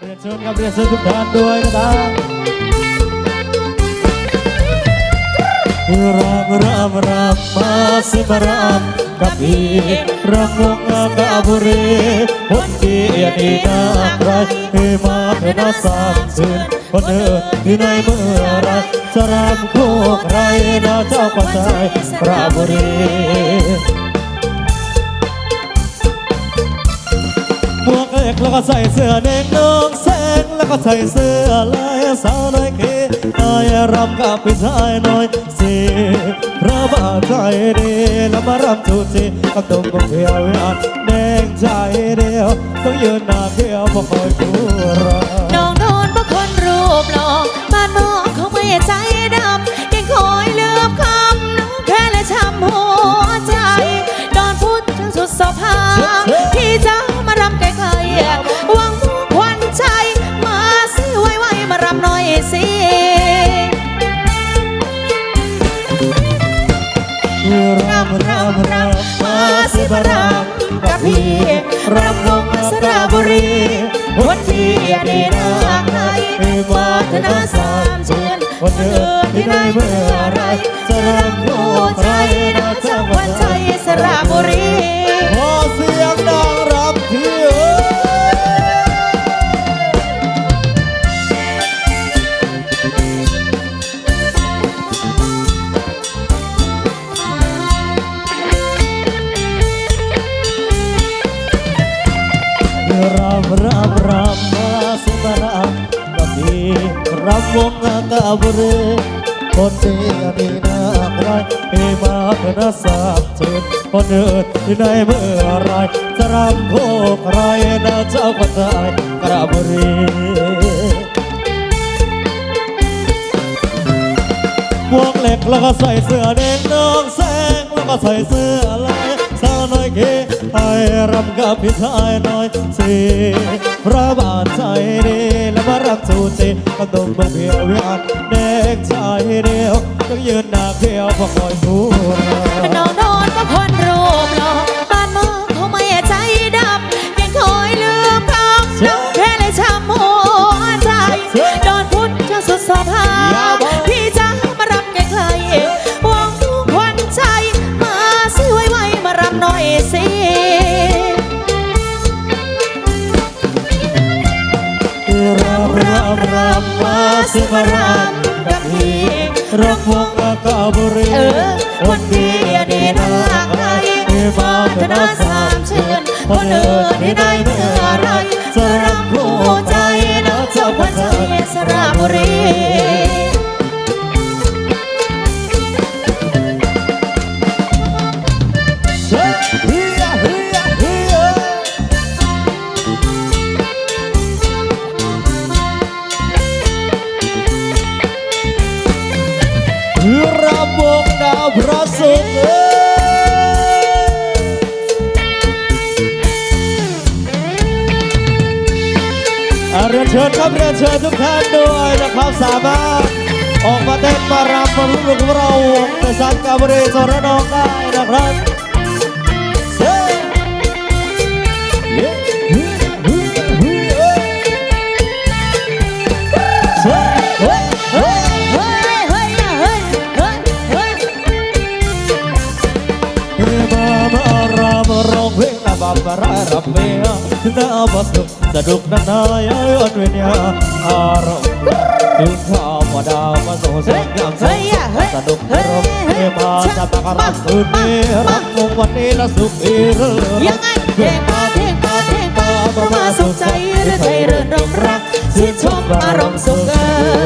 เรียนเชิญครับเรียนเชิญทุกท่านด้วยนะครับรามรามรามมาสิมรามกับพี่รำวงกาบุรีคนดีดีนาใครให้มาเป็นอาสามชื่นคนเดินที่ไหนเมื่อไรจะรำคู่ใครนะเจ้าปัจจัยปราบุรี กแล้วก็ใส่เสื้อแดงน้องแสงแล้วก็ใส่เสื้อลายสาวน้อยเกนายรำกับพี่ชายน้อยสิพระบาทใจดีแล้วมารำจูจีกับตรงบงเขียวอันแดงใจเดียวต้องยืนหน้าเขียวพอคอยดูรอน้องโดนเพราะคนรูปหล่อบ้านนอกเขาไม่ใจดำยังคอย รำวงสระบุรีวันที่อดีนาใครให้มาธนาสามเชือนวันเดือนที่ได้เมื่อไรจะรำคู่ใจนะจังหวันใจสระบุรีขอเสียงดัง Abram Abram Sundaram Rabi Ramong Kabure Konde Adina Akrai Ema Kenasab Tin Konde Dinai Berai Terang Bok Rai Na Jabatai Kabure Kabure วงเหล็กแล้วก็ใส่เสื้อแดงน้องแสงแล้วก็ใส่เสื้อลาย ให้รำกับพี่ชายน้อยสิพระบาทใจดีและมารับจูจีก็ต้องมาเพียววิอันเด็กชายเดียวต้องยืนหน้าเพียวพอคอยสู้รอน้องโดนเพราะคนรูปหล่อบ้านมองเขาไม่ใจดำยังคอยลืมคำน้องแค่เลยช้ำหัวใจโดนพุทธเจ้าสุดสภาพี่ มาสิมารำกับพี่รำวงกาบุรีเออวันดีดีนะใครมาธนาสามเชือนคนอื่นที่ได้เมื่อไรจะรำ เรียนเชิญครับเรียนเชิญทุกท่านด้วยนะครับสามารถออกมาเต้นมารำมาลุ้นของเราวงในสังกาบริสระนองได้นะครับ بابر ربي نا بس صدق نا يا ودنيا عرب يلقى مدا مسوس يام صدق ربي ما تبقى ربي رب ودي لسوق إيرل ยังไงเทพาเทพาเทพาเพราะว่าสุขใจและใจเริงรำรักชื่นชมอารมณ์สุขเอย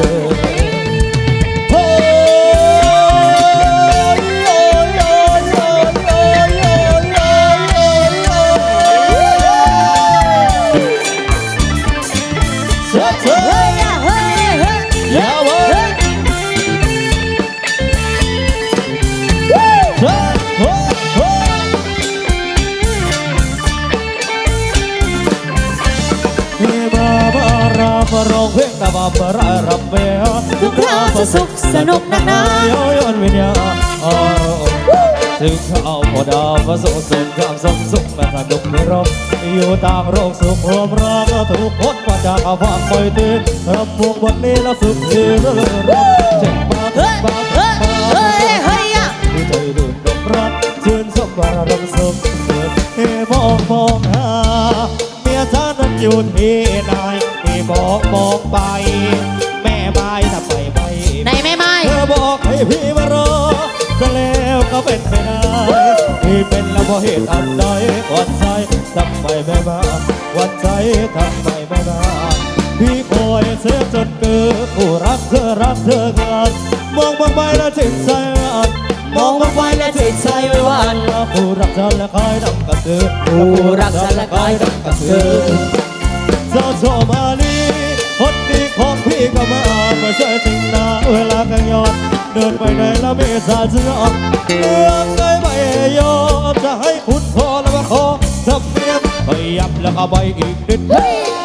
ทุกคราจะสุขสนุกนักหนาโยนวิญญาถึงข้าวพอดาวมาส่งเสริมความสมสุขมาสนุกไม่รบอยู่ต่างโรคสุขรวมรักทุกคนมาจากความไม่ตื่นรับพวงวันนี้แล้วสุขที่เรื่อรเจ็บมาเฮ้ยบาเฮ้ยเฮ้ยเฮ้ยดูใจดื่นดมรักชื่นสมบารรมสุขเกิดเฮมองมองหาเมียฉันนั้นอยู่ที่ไหนที่บอกบอกไป แม่ไม้ถ้าไปไม่ไหนแม่ไม้เธอบอกให้พี่มารอจะแล้วก็เป็นไปได้ที่เป็นแล้วเพราะเหตุอันใดวันใจทำไมไม่มาวันใจทำไมไม่มาพี่คอยเสียจนเกิดผู้รักเธอรักเธอกันมองบางใบแล้วจิตใจอันมองบางใบแล้วจิตใจหวันผู้รักฉันและคอยดำกับเธอผู้รักฉันและคอยดำกับเธอเจ้าชอบมาลีคนดี ของพี่ก็มาเมื่อเจอจริงนะเวลากันย้อนเดินไปไหนแล้วไม่สาเชื่อเรื่องได้ไม่ยอมจะให้คุณพอแล้วมาขอทำเนียมไปยับแล้วก็ไปอีกนิด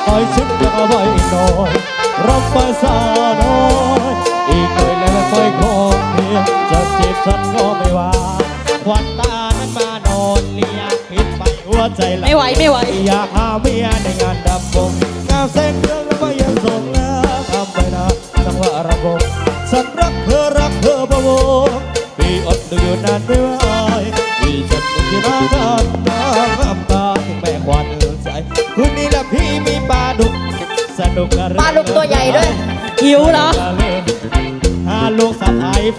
ไปชิดแล้วก็ไปอีกหน่อยรับไปซาน้อยอีกหน่อยแล้วไปของเพียงจะจีบฉันก็ไม่ว่าควันตานั้นมานอนเลียผิดไปหัวใจละไม่ไหวไม่ไหวอยากหาเมียในงานดำบงงานเส้นเ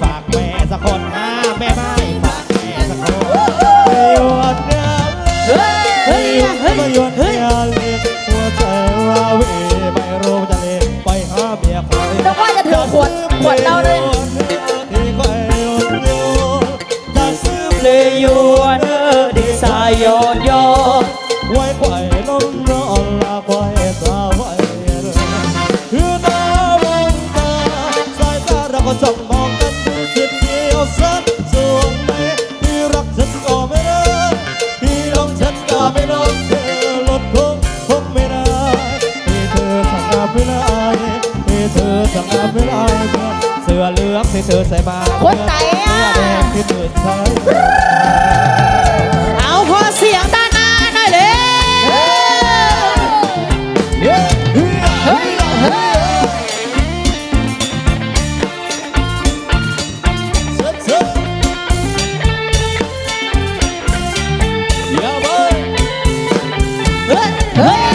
ฝากแม่สักคนหาแม่ไม้ฝากแม่สักคนเฮ้ยวันเนี้ยเฮ้ยเฮ้ยเฮ้ยไม่ยนเมียเลยหัวใจว่าเวไม่รู้จะเลยไปหาเมียร์ใครนึกว่าจะถือขวดขวดเหล้าด้วยที่คอยโยนโยนจะซื้อเพลยงยวนเออดีสายโยนโยน เหลืองที่เธอใส่มาคนไหนอะเสื้อแดงที่เธอใช้เอาพอเสียงด้านหน้าหน่อยเลยเฮ้ยเฮ้ยเฮ้ยเซ็ตเซ็ตอย่าไปเฮ้ย เฮ้ยเฮ้ย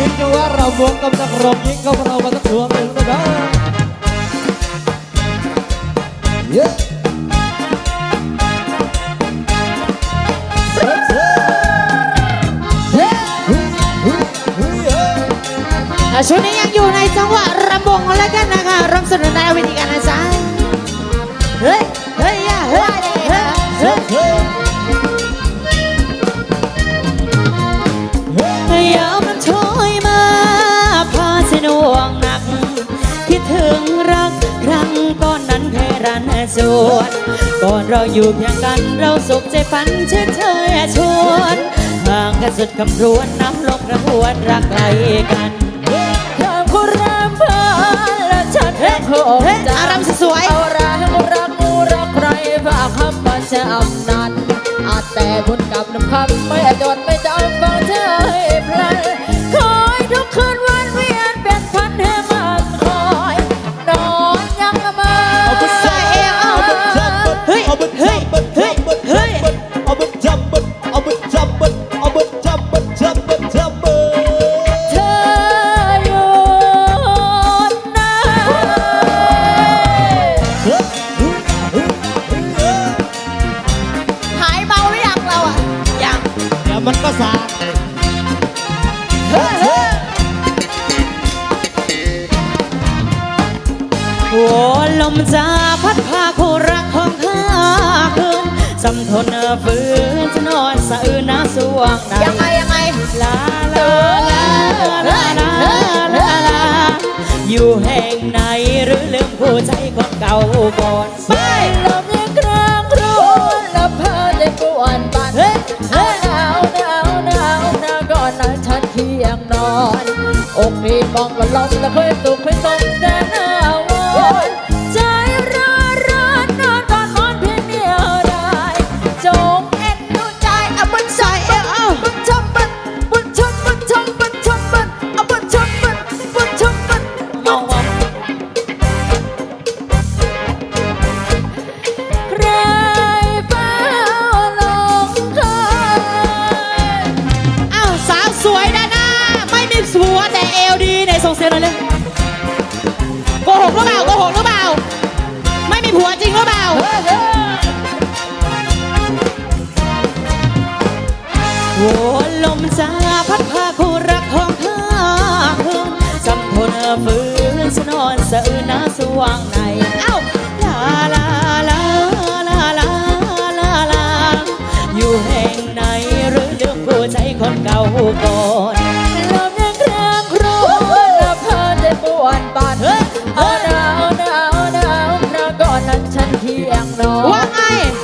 ลินจังหวะเราบวงกับนักร้องหญิงของเรามาตั้งช่วงหนึ่งนะครับเย้เฮ้ยเฮ้ยเฮ้ยเฮ้ฮ้ยเฮ้ยเฮ้ยอช่วงนี้ยังอยู่ในจังหวะรำวงแล้วกันนะคะรำสนุนในวิธีการนะจ๊ะเฮ้ย รันสวนก่อนเราอยู่เพียงกันเราสุขใจฝันเชื่อเธอชวนห่างกันสุดคำรวนน้ำลงกระหวนรักไกลกันเธอผู้รำเพลินและฉันเองโคเฮ้ยจะอารมณ์สวยเอารักรักงูรักใครฝากคำว่าจะอำนันอาจแต่บุญกับน้ำคำไม่จดไม่ นสำทนฝืนจะนอนสะอื้นน้าสวงในยังไงยังไงลาลาลาลาลาลาลาอยู่แห่งไหนหรือลืมผู้ใจคนเก่าก่อนไปลมยังกลางครูแล้วเพอได้ปวนบันเฮ้ยหนาวหนาวหนาวหนาวก่อนนั้นฉันเที่ยงนอนอกพี่มองก็ลมแล้วค่อยสุขค่อยสม ส่งเสียงหน่อยเลยโกหกหรือเปล่าโกหกหรือเปล่า ไม่มีผัวจริงหรือเปล่า โอ้ลมจะพัดพาคู่รักของข้าคืนจำทนฝืนสนอนสะอื้นน้าสว่างในเอ้าลาลาลาลาลาลาลาอยู่แห่งไหนหรือเลืมผู้ใจคนเก่าก่อน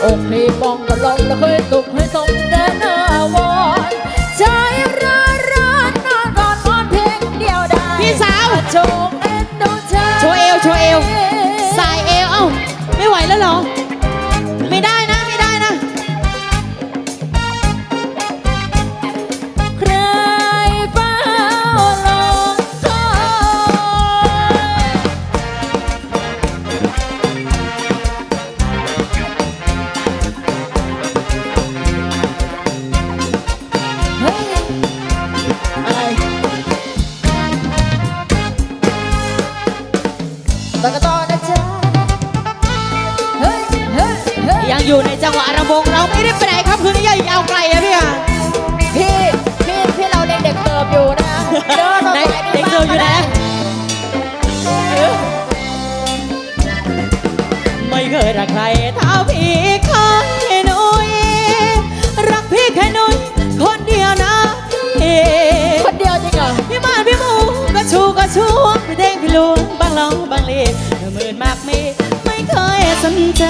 อกพี่มองก็ลมแล้วเคยสุขเคยสมแต่หน้าวอนใจร้อนร้อนนอนก่อนนอนเพียงเดียวได้พี่สาวจงเอ็นดูใจโชว์เอวโชว์เอวสายเอวเอ้าไม่ไหวแล้วเหรอ ลุงบางลองบางเลเธอหมื่นมากมีไม่เคยสนใจ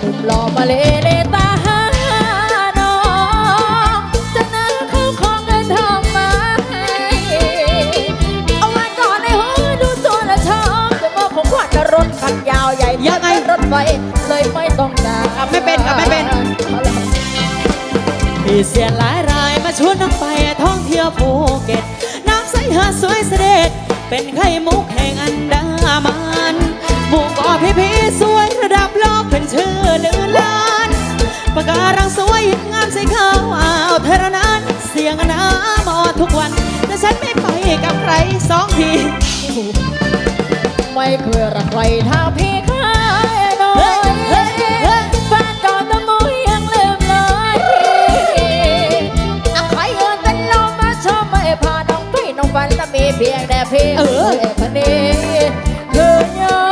หนุ่มหล่อมาเลเลตาหาน้องจะนั่งเข้าของเงินทองมาให้เอาไว้ก่อนในห้องดูตัวละชอบจะมอบของขวัญรถคันยาวใหญ่ยังไงรถไฟเลยไม่ต้องการกลับไม่เป็นกลับไม่เป็นพี่เสียหลายรายมาชวนน้องไปท่องเที่ยวภูเก็ต เป็นไข่มุกแห่งอันดามันหมู่เกาะพี่พี่สวยระดับโลกเป็นชื่อลือล้านปะการังสวยงามใสขาวอ่าวเทอรนั้นเสียงน้ำมอทุกวัน แต่ฉันไม่ไปกับใครสองที ไม่เคยรักใครเท่าพี่ ฝันจะมีเพียงแต่พี่เออคนนี้คือยอ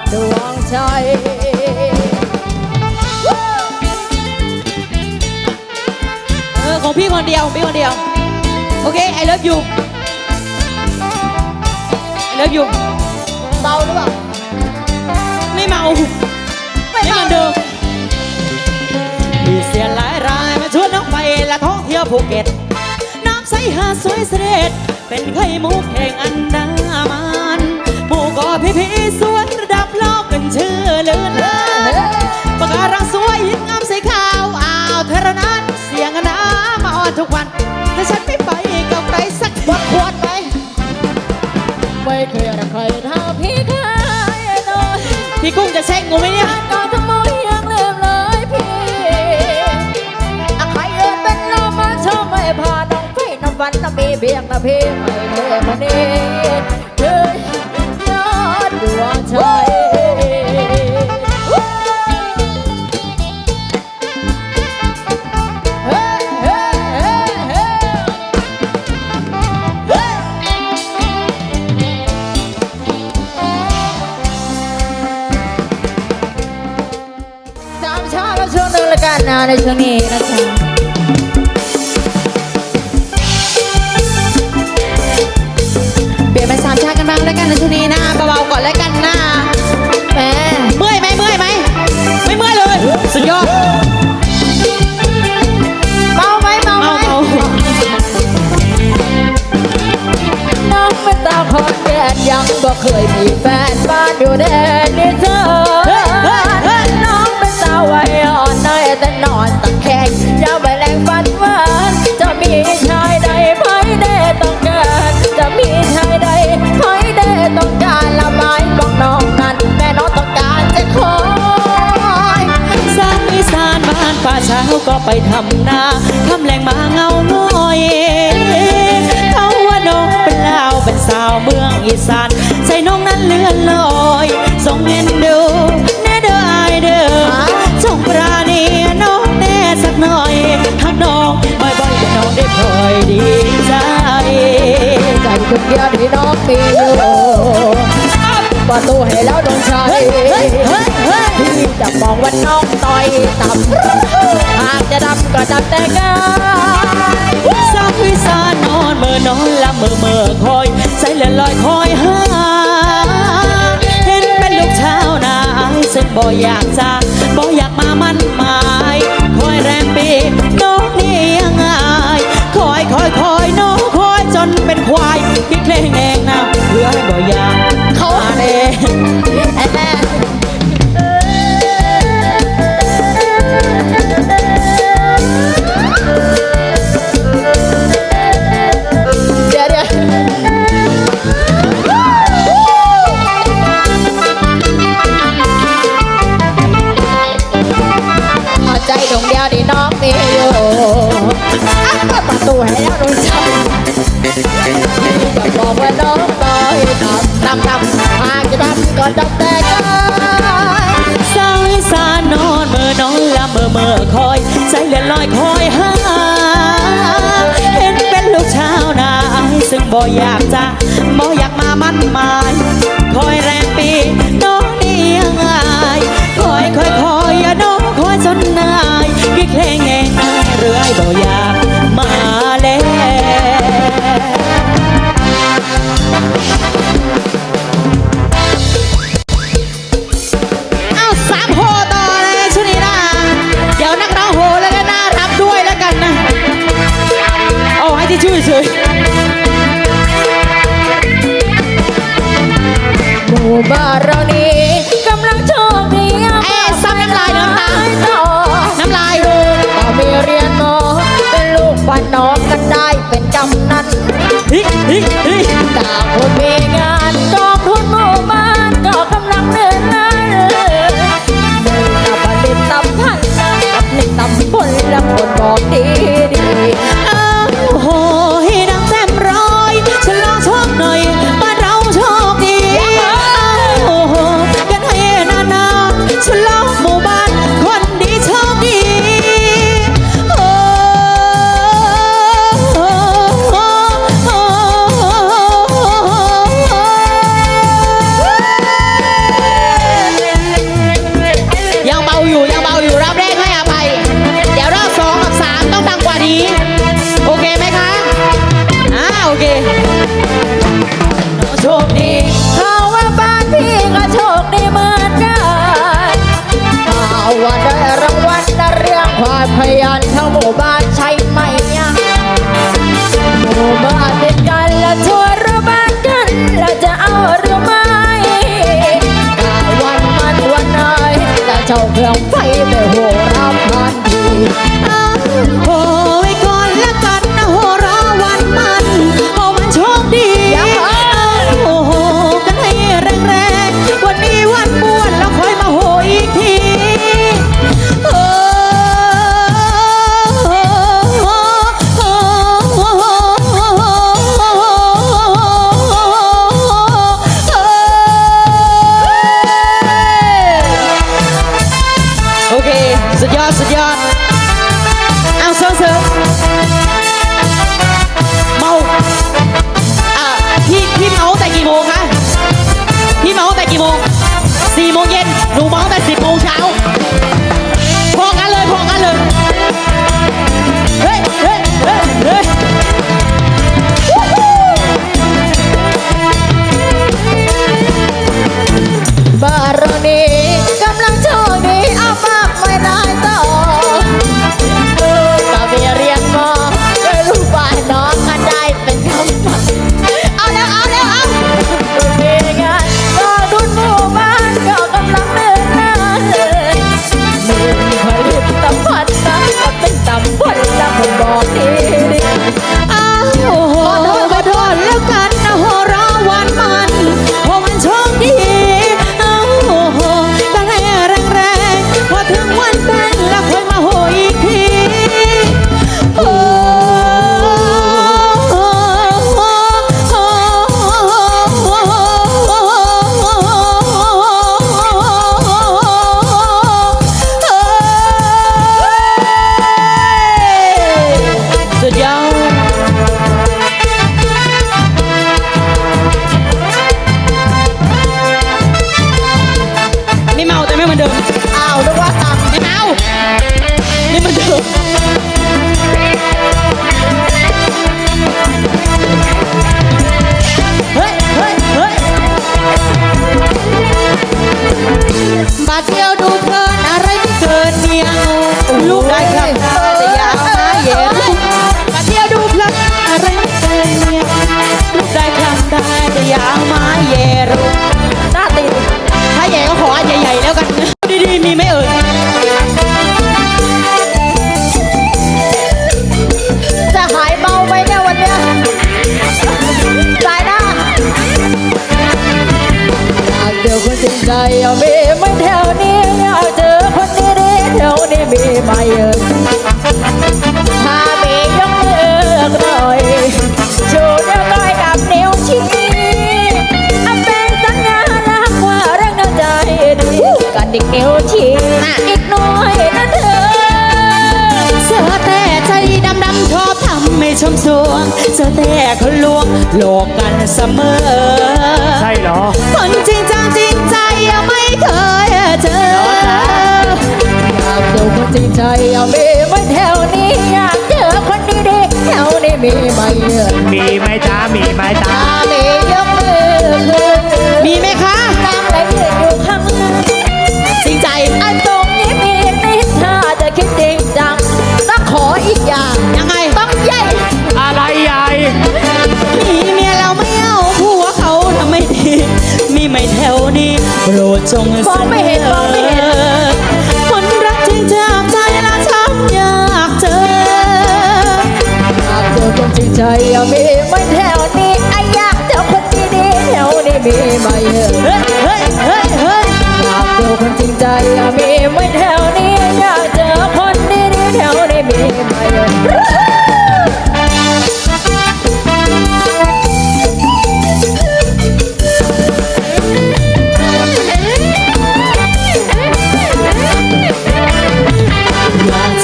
ดดวงใจเออของพี่คนเดียวของพี่คนเดียว โอเค I love you I love you เบาหรือเปล่าไม่เมาไม่เหมือนเดิมมีเสียหลายรายมาชวนน้องไปละท่องเที่ยวภูเก็ตน้ำใสหาดสวยเสด็จ เป็นไข่มุกแห่งอันดามันหมู่เกอพี่พี่ๆสวนระดับโลกกันชื่อเลือนลานปะการังสวยยิ่งงามสีขาวอ้าวเธอนั้นเสียงน้ำมาอ่อนทุกวันแต่ฉันไม่ไปกับใครสักวัดควรไหมไม่เคยรักใครเท่าพี่เคยน้อยพี่กุ้งจะแช่งงูไหมเนี่ย มีเพียงแต่พี่ไม่เท่คนนี้คือยอดดวงใจสามชาติและช่วงหนึ่งละกันนะในช่วงนี้นะจ๊ะ กันบ้างแล้วกันในช่วงนี้นะ ก็ไปทำนาทำแหล่งมาเงาง่อยเขาว่าน้องเป็นลาวเป็นสาวเมืองอีสานใจน้องนั้นเลื่อนลอยส่งเงินดูแน่เด้ออายเด้อจงปราณีน้องแน่สักหน่อยหากน้องบ่อยๆก็น้องได้พลอยดีใจใจคนเดียวที่น้องมีอยู่ประตูให้แล้วโดนชาย จะมองว่าน้องต่อยต่ำหากจะดำก็ดำแต่กายสาวอีสานอนเมื่อนอนละเมื่อเมื่อคอยใจเลื่อนลอยคอยหาเห็นเป็นลูกชาวนาซึ่งบ่อยากจะบ่อยากมามั่นหมายคอยแรมปีน้องนี่ยังไงคอยคอยคอยน้องคอยจนเป็นควายคิดเพลงเองนะเพื่อให้บ่อยากเขาหาเอง จะากเจอคนจริงใจเอามีไม่แถวนี้อยากเจอคนดีๆแถวนี้มีไหมเอ่ยถ้ามียกมือหน่อยชูนิ้วก้อยกับนิ้วชี้อันเป็นสัญลักษณ์ว่ารักน้ำใจดีกันอีกนิ้วชี้อีกหน่อยนะเธอเจอแต่ใจดำๆชอบทำ ไม่ชมสวงเจอแต่คนลวงโลกกันเสมอ ใช่เหรอ คนจริงจังจริงใจยังไม่เคยเจออยากเจอคนจริงใจเอามีไหมแถวนี้อยากเจอคนดีๆแถวนี้มีไหมเอ่ยมีไหมจ้ามีไหมจ้าถ้ามียกมือขึ้นมีไหมคะตั้งและยืนอยู่ จงมองไม่เห็นมองไม่เห็นคนรักจริงจากใจและช้ำอยากเจออยากเจอคนจริงใจเอามีไหมแถวนี้ไออยากเจอคนดีๆแถวนี้มีไหมเอ่เฮ้ยเฮ้ยเฮ้ยเฮ้ยอยากเจอคนจริงใจอะมีไม่แถวนี้อยากเจอคนดีๆแถวนี้มีไหม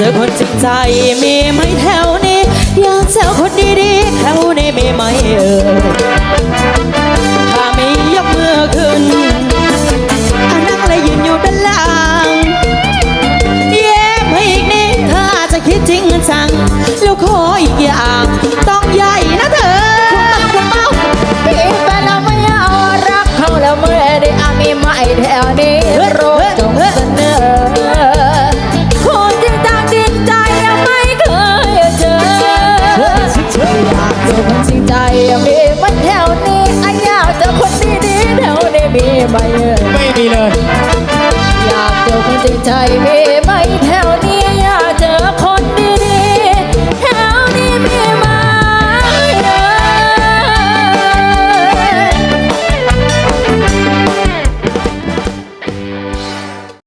อคนจริงใจมีไหมแถวนี้ อยากเจอคนดีๆแถวนี้มีไหมเอ่ย